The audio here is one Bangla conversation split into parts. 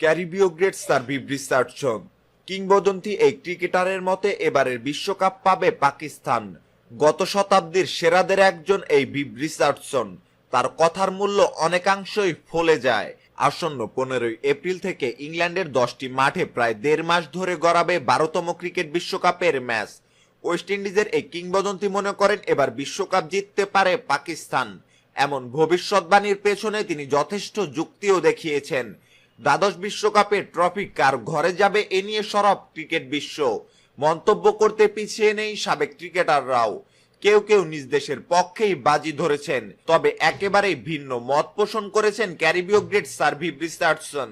ক্যারিবীয় গ্রেট সার্ভিভ রিসার্চন কিংবদন্তি এই ক্রিকেটারের মতে এবারের বিশ্বকাপ পাবে পাকিস্তান। গত শতাব্দীর সেরাদের একজন এই বিব রিচার্ডসন তার কথার মূল্য অনেকাংশই ফলে যায়। আসন্ন পনেরোই এপ্রিল থেকে ইংল্যান্ডের দশটি মাঠে প্রায় দেড় মাস ধরে গড়াবে বারোতম ক্রিকেট বিশ্বকাপের ম্যাচ। ওয়েস্ট ইন্ডিজের এই কিংবদন্তি মনে করেন এবার বিশ্বকাপ জিততে পারে পাকিস্তান। এমন ভবিষ্যৎবাণীর পেছনে তিনি যথেষ্ট যুক্তিও দেখিয়েছেন। দ্বাদশ বিশ্বকাপে ট্রফি কার ঘরে যাবে এ নিয়ে সরব ক্রিকেট বিশ্ব। মন্তব্য করতে পিছিয়ে নেই সাবেক ক্রিকেটাররাও। কেউ কেউ নিজ দেশের পক্ষেই বাজি ধরেছেন, তবে একেবারেই ভিন্ন মত পোষণ করেছেন ক্যারিবীয় great sir Sir Viv Richardson.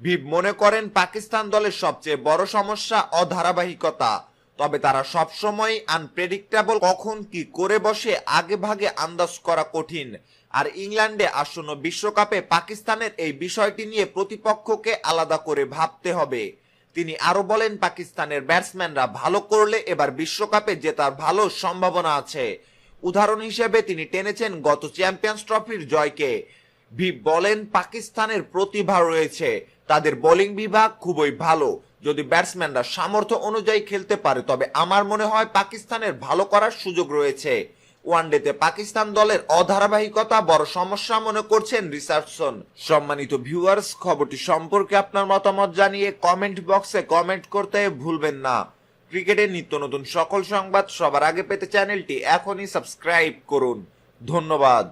Viv মনে করেন পাকিস্তান দলের সবচেয়ে বড় সমস্যা অধারাবাহিকতা। তবে তারা সবসময় আনপ্রেডিক্টেবল কখন কি করে বসে আগে ভাগে আন্দাজ করা কঠিন। আর ইংল্যান্ডে আসন্ন বিশ্বকাপে পাকিস্তানের এই বিষয়টি নিয়ে প্রতিপক্ষকে আলাদা করে ভাবতে হবে। তিনি আরও বলেন, পাকিস্তানের ব্যাটসম্যানরা ভালো করলে এবার বিশ্বকাপে জেতার ভালো সম্ভাবনা আছে। উদাহরণ হিসেবে তিনি টেনেছেন গত চ্যাম্পিয়ন্স ট্রফির জয়কে। ভি বলেন, পাকিস্তানের প্রতিভা রয়েছে। তাদের বোলিং বিভাগ খুবই ভালো। যদি ব্যাটসম্যানরা সামর্থ্য অনুযায়ী খেলতে পারে, তবে আমার মনে হয় পাকিস্তানের ভালো করার সুযোগ রয়েছে। ওয়ানডেতে পাকিস্তান দলের অধারাবাহিকতা বড় সমস্যা মনে করছেন রিসার্চসন সম্মানিত ভিউয়ার্স, খবরটি সম্পর্কে আপনার মতামত জানিয়ে কমেন্ট বক্সে কমেন্ট করতে ভুলবেন না। ক্রিকেটের নিত্য নতুন সকল সংবাদ সবার আগে পেতে চ্যানেলটি এখনই সাবস্ক্রাইব করুন। ধন্যবাদ।